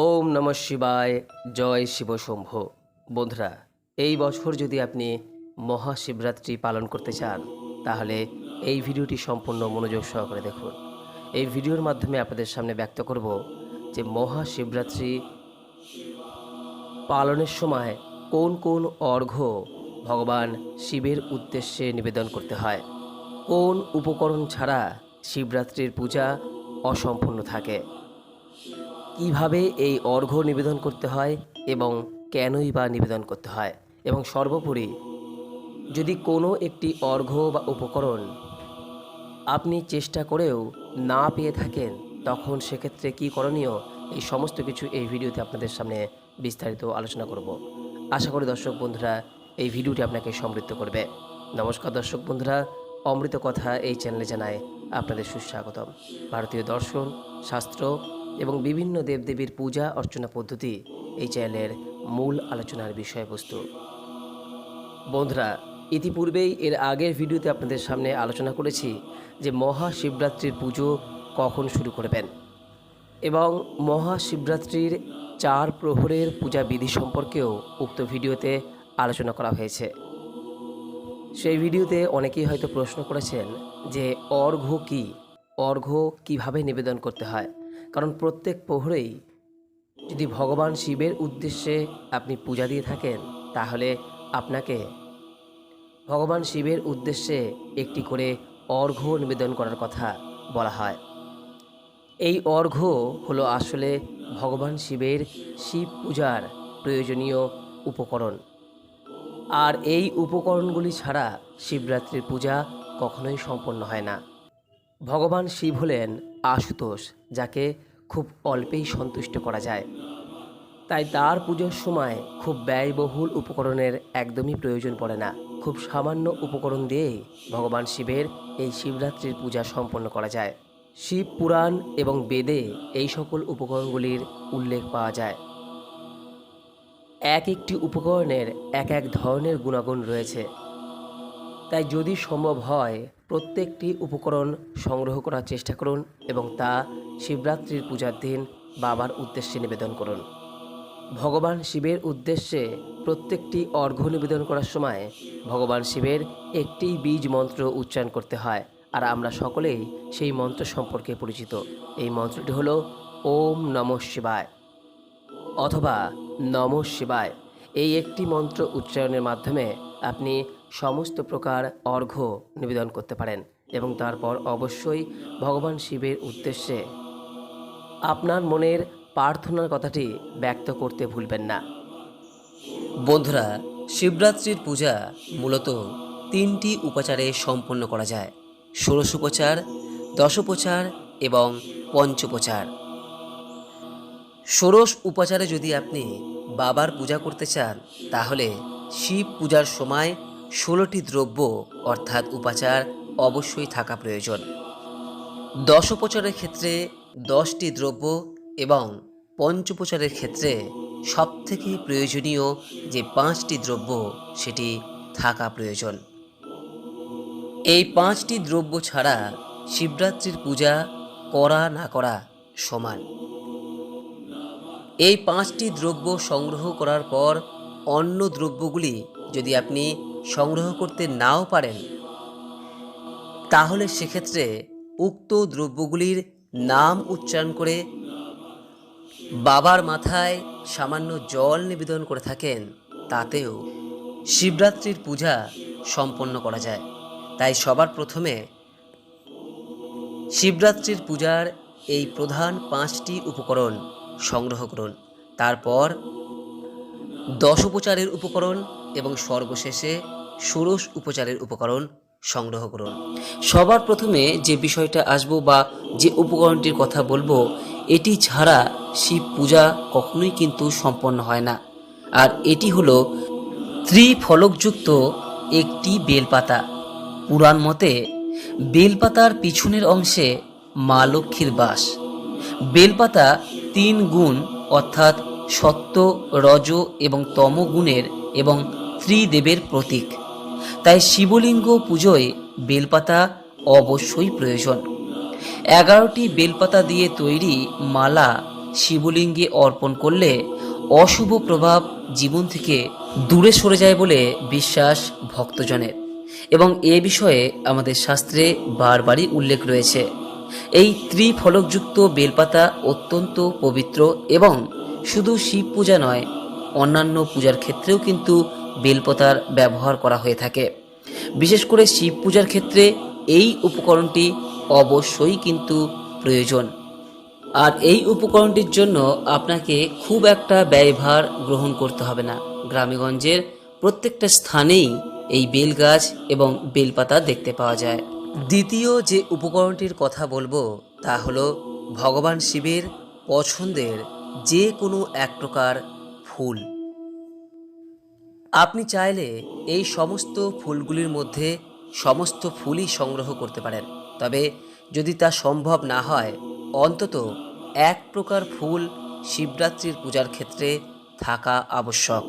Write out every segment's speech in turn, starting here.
ওম নম শিবায়, জয় শিব শম্ভ। বন্ধুরা, এই বছর যদি আপনি মহাশিবরাত্রি পালন করতে চান, তাহলে এই ভিডিওটি সম্পূর্ণ মনোযোগ সহকারে দেখুন। এই ভিডিওর মাধ্যমে আপনাদের সামনে ব্যক্ত করব যে মহাশিবরাত্রি পালনের সময় কোন কোন অর্ঘ্য ভগবান শিবের উদ্দেশ্যে নিবেদন করতে হয়? কোন উপকরণ ছাড়া শিবরাত্রির পূজা অসম্পূর্ণ থাকে? কীভাবে এই অর্ঘ্য নিবেদন করতে হয় এবং কেনই বা নিবেদন করতে হয়? এবং সর্বোপরি, যদি কোনো একটি অর্ঘ্য বা উপকরণ আপনি চেষ্টা করেও না পেয়ে থাকেন, তখন সেক্ষেত্রে কী করণীয়? এই সমস্ত কিছু এই ভিডিওতে আপনাদের সামনে বিস্তারিত আলোচনা করব। আশা করি দর্শক বন্ধুরা, এই ভিডিওটি আপনাকে সমৃদ্ধ করবে। নমস্কার দর্শক বন্ধুরা, অমৃত কথা এই চ্যানেলে জানায় আপনাদের সুস্বাগতম। ভারতীয় দর্শন, শাস্ত্র এবং বিভিন্ন দেবদেবীর পূজা, অর্চনা পদ্ধতি এই চ্যানেলের মূল আলোচনার বিষয়বস্তু। বন্ধুরা, ইতিপূর্বেই এর আগের ভিডিওতে আপনাদের সামনে আলোচনা করেছি যে মহাশিবরাত্রির পুজো কখন শুরু করবেন এবং মহাশিবরাত্রির চার প্রহরের পূজা বিধি সম্পর্কেও উক্ত ভিডিওতে আলোচনা করা হয়েছে। সেই ভিডিওতে অনেকেই হয়তো প্রশ্ন করেছেন যে অর্ঘ্য কী? অর্ঘ্য কীভাবে নিবেদন করতে হয়? কারণ প্রত্যেক প্রহরেই যদি ভগবান শিবের উদ্দেশ্যে আপনি পূজা দিয়ে থাকেন, তাহলে আপনাকে ভগবান শিবের উদ্দেশ্যে একটি করে অর্ঘ্য নিবেদন করার কথা বলা হয়। এই অর্ঘ্য হলো আসলে ভগবান শিবের শিব পূজার প্রয়োজনীয় উপকরণ। আর এই উপকরণগুলি ছাড়া শিবরাত্রির পূজা কখনোই সম্পন্ন হয় না। ভগবান শিব হলেন আশুতোষ। যাকে খুব অল্পেই সন্তুষ্ট করা যায়। তাই তার পুজোর সময় খুব ব্যয়বহুল উপকরণের একদমই প্রয়োজন পড়ে না। খুব সামান্য উপকরণ দিয়েই ভগবান শিবের এই শিবরাত্রির পূজা সম্পন্ন করা যায়। শিব পুরাণ এবং বেদে এই সকল উপকরণগুলির উল্লেখ পাওয়া যায়। এক একটি উপকরণের এক এক ধরনের গুণাগুণ রয়েছে। তাই যদি সম্ভব হয় প্রত্যেকটি উপকরণ সংগ্রহ করার চেষ্টা করুন এবং তা শিবরাত্রির পূজার দিন বাবার উদ্দেশ্যে নিবেদন করুন। ভগবান শিবের উদ্দেশ্যে প্রত্যেকটি অর্ঘ্য নিবেদন করার সময় ভগবান শিবের একটি বীজ মন্ত্র উচ্চারণ করতে হয় আর আমরা সকলেই সেই মন্ত্র সম্পর্কে পরিচিত। এই মন্ত্রটি হলো, ওম নমঃ শিবায় অথবা নম শিবায় এই একটি মন্ত্র উচ্চারণের মাধ্যমে আপনি সমস্ত প্রকার অর্ঘ্য নিবেদন করতে পারেন এবং তারপর অবশ্যই ভগবান শিবের উদ্দেশ্যে আপনার মনের প্রার্থনার কথাটি ব্যক্ত করতে ভুলবেন না। বন্ধুরা, শিবরাত্রির পূজা মূলত তিনটি উপাচারে সম্পন্ন করা যায়। ষোড়শোপচার দশোপচার এবং পঞ্চোপচার ষোড়শ উপাচারে যদি আপনি বাবার পূজা করতে চান, তাহলে শিব পূজার সময় ষোলোটি দ্রব্য, অর্থাৎ উপাচার, অবশ্যই থাকা প্রয়োজন। দশোপচারের ক্ষেত্রে দশটি দ্রব্য এবং পঞ্চোপচারের ক্ষেত্রে সবথেকে প্রয়োজনীয় যে পাঁচটি দ্রব্য, সেটি থাকা প্রয়োজন। এই পাঁচটি দ্রব্য ছাড়া শিবরাত্রির পূজা করা না করা সমান। এই পাঁচটি দ্রব্য সংগ্রহ করার পর অন্য দ্রব্যগুলি যদি আপনি সংগ্রহ করতে নাও পারেন, তাহলে সেক্ষেত্রে উক্ত দ্রব্যগুলির নাম উচ্চারণ করে বাবার মাথায় সামান্য জল নিবেদন করে থাকেন, তাতেও শিবরাত্রির পূজা সম্পন্ন করা যায়। তাই সবার প্রথমে শিবরাত্রির পূজার এই প্রধান পাঁচটি উপকরণ সংগ্রহ করুন। তারপর দশোপচারের উপকরণ এবং সর্বশেষে ষোড়শ উপচারের উপকরণ সংগ্রহ করুন। সবার প্রথমে যে বিষয়টা আসব বা যে উপকরণটির কথা বলব, এটি ছাড়া শিব পূজা কখনোই কিন্তু সম্পন্ন হয় না। আর এটি হলো ত্রিফলকযুক্ত একটি বেলপাতা। পুরাণ মতে, বেলপাতার পিছনের অংশে মা লক্ষ্মীর বাস। বেলপাতা তিন গুণ, অর্থাৎ সত্য, রজ এবং তম গুণের এবং ত্রিদেবের প্রতীক। তাই শিবলিঙ্গ পুজোয় বেলপাতা অবশ্যই প্রয়োজন। এগারোটি বেলপাতা দিয়ে তৈরি মালা শিবলিঙ্গে অর্পণ করলে অশুভ প্রভাব জীবন থেকে দূরে সরে যায় বলে বিশ্বাস ভক্তজনের। এবং এ বিষয়ে আমাদের শাস্ত্রে বারবারই উল্লেখ রয়েছে। এই ত্রিফলকযুক্ত বেলপাতা অত্যন্ত পবিত্র এবং শুধু শিব পূজা নয়, অন্যান্য পূজার ক্ষেত্রেও কিন্তু বেলপাতার ব্যবহার করা হয়ে থাকে। বিশেষ করে শিব পূজার ক্ষেত্রে এই উপকরণটি অবশ্যই কিন্তু প্রয়োজন। আর এই উপকরণটির জন্য আপনাকে খুব একটা ব্যয়ভার গ্রহণ করতে হবে না। গ্রামেগঞ্জের প্রত্যেকটা স্থানেই এই বেল গাছ এবং বেলপাতা দেখতে পাওয়া যায়। দ্বিতীয় যে উপকরণটির কথা বলব, তা হলো ভগবান শিবের পছন্দের যে কোনো এক প্রকার ফুল। আপনি চাইলে এই সমস্ত ফুলগুলির মধ্যে সমস্ত ফুলই সংগ্রহ করতে পারেন। তবে যদি তা সম্ভব না হয়, অন্তত এক প্রকার ফুল শিবরাত্রির পূজার ক্ষেত্রে থাকা আবশ্যক।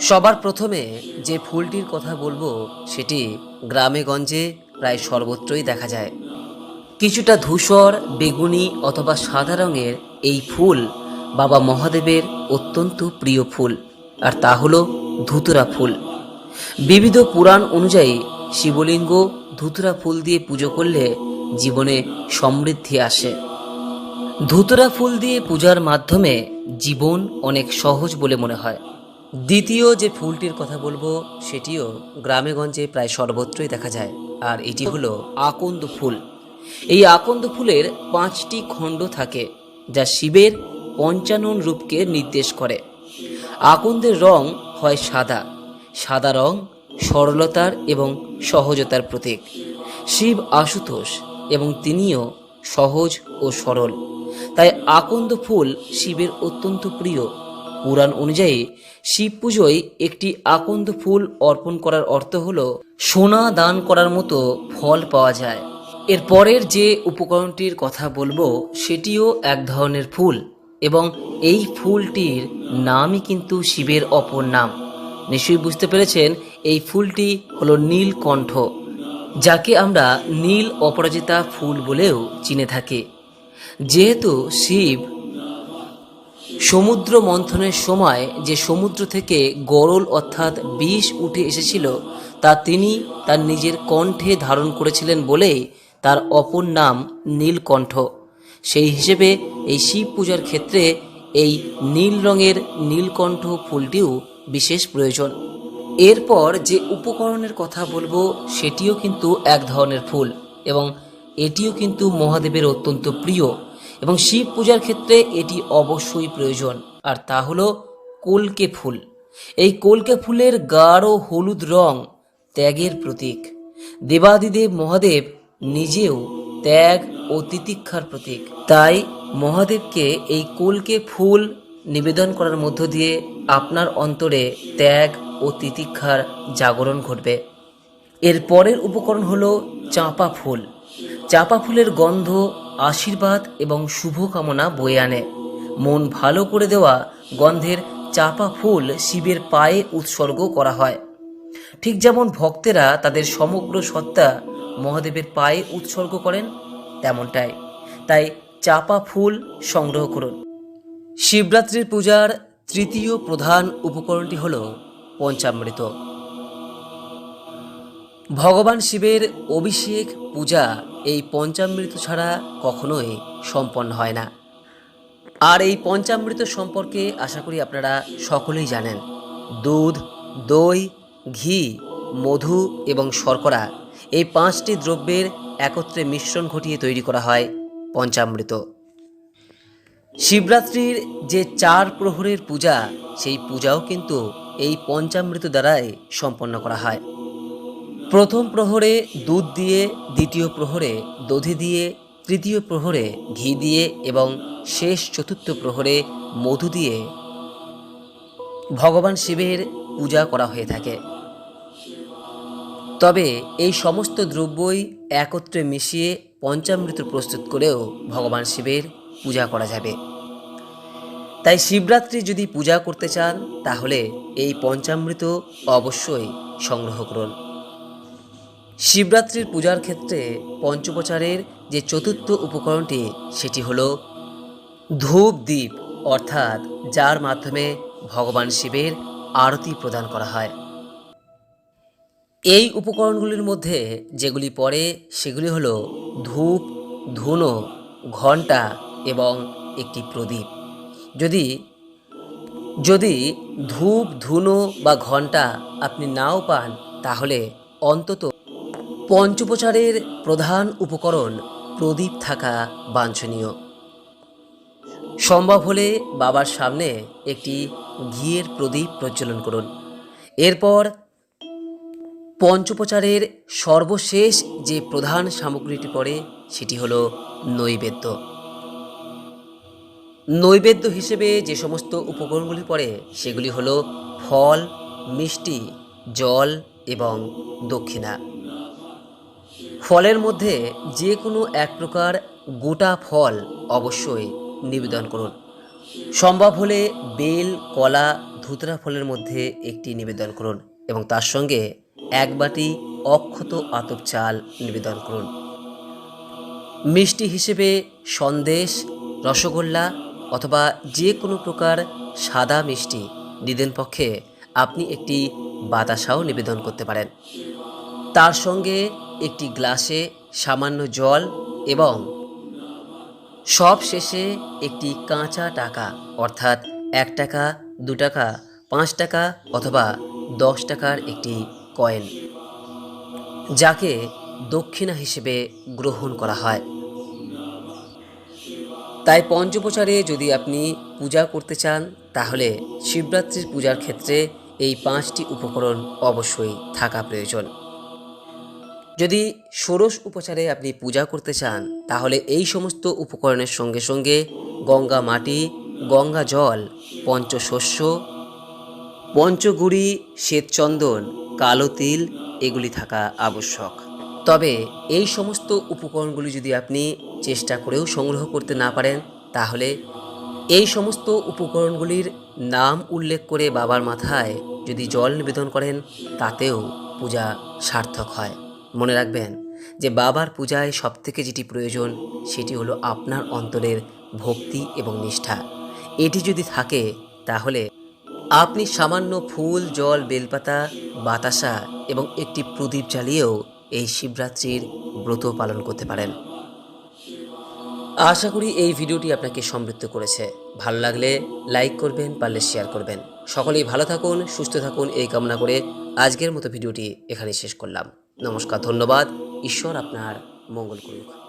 সবার প্রথমে যে ফুলটির কথা বলব, সেটি গ্রামে গঞ্জে প্রায় সর্বত্রই দেখা যায়। কিছুটা ধূসর, বেগুনি অথবা সাদা রঙের এই ফুল বাবা মহাদেবের অত্যন্ত প্রিয় ফুল, আর তা হল ধুতুরা ফুল। বিবিধ পুরাণ অনুযায়ী শিবলিঙ্গ ধুতুরা ফুল দিয়ে পুজো করলে জীবনে সমৃদ্ধি আসে। ধুতুরা ফুল দিয়ে পূজার মাধ্যমে জীবন অনেক সহজ বলে মনে হয়। দ্বিতীয় যে ফুলটির কথা বলব, সেটিও গ্রামেগঞ্জে প্রায় সর্বত্রই দেখা যায়, আর এটি হলো আকন্দ ফুল। এই আকন্দ ফুলের পাঁচটি খণ্ড থাকে, যা শিবের পঞ্চানন রূপকে নির্দেশ করে। আকন্দের রং হয় সাদা। সাদা রং সরলতার এবং সহজতার প্রতীক। শিব আশুতোষ এবং তিনিও সহজ ও সরল। তাই আকন্দ ফুল শিবের অত্যন্ত প্রিয়। পুরাণ অনুযায়ী, শিব পুজোয় একটি আকন্দ ফুল অর্পণ করার অর্থ হল সোনা দান করার মতো ফল পাওয়া যায়। এর পরের যে উপকরণটির কথা বলব, সেটিও এক ধরনের ফুল এবং এই ফুলটির নামই কিন্তু শিবের অপর নাম। নিশ্চয়ই বুঝতে পেরেছেন, এই ফুলটি হলো নীলকণ্ঠ, যাকে আমরা নীল অপরাজিতা ফুল বলেও চিনে থাকি। যেহেতু শিব সমুদ্র মন্থনের সময় যে সমুদ্র থেকে গরল অর্থাৎ বিষ উঠে এসেছিল, তা তিনি তার নিজের কণ্ঠে ধারণ করেছিলেন বলেই তার অপর নাম নীলকণ্ঠ। সেই হিসেবে এই শিব পূজার ক্ষেত্রে এই নীল রঙের নীলকণ্ঠ ফুলটিও বিশেষ প্রয়োজন। এরপর যে উপকরণের কথা বলব, সেটিও কিন্তু এক ধরনের ফুল এবং এটিও কিন্তু মহাদেবের অত্যন্ত প্রিয় এবং শিব পূজার ক্ষেত্রে এটি অবশ্যই প্রয়োজন। আর তা হলো কলকে ফুল। এই কলকে ফুলের গাঢ় হলুদ রং ত্যাগের প্রতীক। দেবাদিদেব মহাদেব নিজেও ত্যাগ ও তিতিক্ষার প্রতীক। তাই মহাদেবকে এই কুলকে ফুল নিবেদন করার মধ্য দিয়ে আপনার অন্তরে ত্যাগ ও তিতিক্ষার জাগরণ ঘটবে। এর পরের উপকরণ হলো চাঁপা ফুল। চাঁপা ফুলের গন্ধ, আশীর্বাদ এবং শুভ কামনা বয়ে আনে। মন ভালো করে দেওয়া গন্ধের চাঁপা ফুল শিবের পায়ে উৎসর্গ করা হয়। ঠিক যেমন ভক্তেরা তাদের সমগ্র সত্তা মহাদেবের পায়ে উৎসর্গ করেন তেমনটাই। তাই চাপা ফুল সংগ্রহ করুন। শিবরাত্রির পূজার তৃতীয় প্রধান উপকরণটি হল পঞ্চামৃত। ভগবান শিবের অভিষেক পূজা এই পঞ্চামৃত ছাড়া কখনোই সম্পন্ন হয় না। আর এই পঞ্চামৃত সম্পর্কে আশা করি আপনারা সকলেই জানেন। দুধ, দই, ঘি, মধু এবং শর্করা এই পাঁচটি দ্রব্যের একত্রে মিশ্রণ ঘটিয়ে তৈরি করা হয় পঞ্চামৃত। শিবরাত্রির যে চার প্রহরের পূজা, সেই পূজাও কিন্তু এই পঞ্চামৃত দ্বারাই সম্পন্ন করা হয়। প্রথম প্রহরে দুধ দিয়ে, দ্বিতীয় প্রহরে দধি দিয়ে, তৃতীয় প্রহরে ঘি দিয়ে এবং শেষ চতুর্থ প্রহরে মধু দিয়ে ভগবান শিবের পূজা করা হয়ে থাকে। তবে এই সমস্ত দ্রব্যই একত্রে মিশিয়ে পঞ্চামৃত প্রস্তুত করেও ভগবান শিবের পূজা করা যাবে। তাই শিবরাত্রি যদি পূজা করতে চান, তাহলে এই পঞ্চামৃত অবশ্যই সংগ্রহ করুন। শিবরাত্রির পূজার ক্ষেত্রে পঞ্চপ্রচারের যে চতুর্থ উপকরণটি, সেটি হল ধূপ দ্বীপ, অর্থাৎ যার মাধ্যমে ভগবান শিবের আরতি প্রদান করা হয়। এই উপকরণগুলির মধ্যে যেগুলি পড়ে সেগুলি হলো ধূপ, ধুনো, ঘণ্টা এবং একটি প্রদীপ। যদি যদি ধূপ, ধুনো বা ঘণ্টা আপনি নাও পান, তাহলে অন্তত পঞ্চোপচারের প্রধান উপকরণ প্রদীপ থাকা বাঞ্ছনীয়। সম্ভব হলে বাবার সামনে একটি ঘিয়ের প্রদীপ প্রজ্বলন করুন। এরপর পঞ্চোপচারের সর্বশেষ যে প্রধান সামগ্রীটি পড়ে, সেটি হলো নৈবেদ্য। নৈবেদ্য হিসেবে যে সমস্ত উপকরণগুলি পড়ে, সেগুলি হলো ফল, মিষ্টি, জল এবং দক্ষিণা। ফলের মধ্যে যে কোনো এক প্রকার গোটা ফল অবশ্যই নিবেদন করুন। সম্ভব হলে বেল, কলা, ধুতরা ফলের মধ্যে একটি নিবেদন করুন এবং তার সঙ্গে এক বাটি অক্ষত আতপ চাল নিবেদন করুন। মিষ্টি হিসেবে সন্দেশ, রসগোল্লা অথবা যে কোনো প্রকার সাদা মিষ্টি নিদেন পক্ষে আপনি একটি বাতাসাও নিবেদন করতে পারেন। তার সঙ্গে একটি গ্লাসে সামান্য জল এবং সব শেষে একটি কাঁচা টাকা অর্থাৎ এক টাকা, দু টাকা, পাঁচ টাকা অথবা দশ টাকার একটি কয়েন, যাকে দক্ষিণা হিসেবে গ্রহণ করা হয়। তাই পঞ্চপ্রচারে যদি আপনি পূজা করতে চান, তাহলে শিবরাত্রির পূজার ক্ষেত্রে এই পাঁচটি উপকরণ অবশ্যই থাকা প্রয়োজন। যদি ষোড়শ উপচারে আপনি পূজা করতে চান, তাহলে এই সমস্ত উপকরণের সঙ্গে সঙ্গে গঙ্গা মাটি, গঙ্গা জল, পঞ্চশস্য, পঞ্চগুড়ি, শ্বেতচন্দন কালো তিল, এগুলি থাকা আবশ্যক। তবে এই সমস্ত উপকরণগুলি যদি আপনি চেষ্টা করেও সংগ্রহ করতে না পারেন, তাহলে এই সমস্ত উপকরণগুলির নাম উল্লেখ করে বাবার মাথায় যদি জল নিবেদন করেন, তাতেও পূজা সার্থক হয়। মনে রাখবেন যে বাবার পূজায় সবথেকে যেটি প্রয়োজন, সেটি হলো আপনার অন্তরের ভক্তি এবং নিষ্ঠা। এটি যদি থাকে, তাহলে আপনি সামান্য ফুল, জল, বেলপাতা, বাতাসা এবং একটি প্রদীপ জ্বালিয়েও এই শিবরাত্রির ব্রত পালন করতে পারেন। আশা করি এই ভিডিওটি আপনাকে সমৃদ্ধ করেছে। ভালো লাগলে লাইক করবেন, পারলে শেয়ার করবেন। সকলেই ভালো থাকুন, সুস্থ থাকুন, এই কামনা করে আজকের মতো ভিডিওটি এখানে শেষ করলাম। নমস্কার, ধন্যবাদ। ঈশ্বর আপনার মঙ্গল করুক।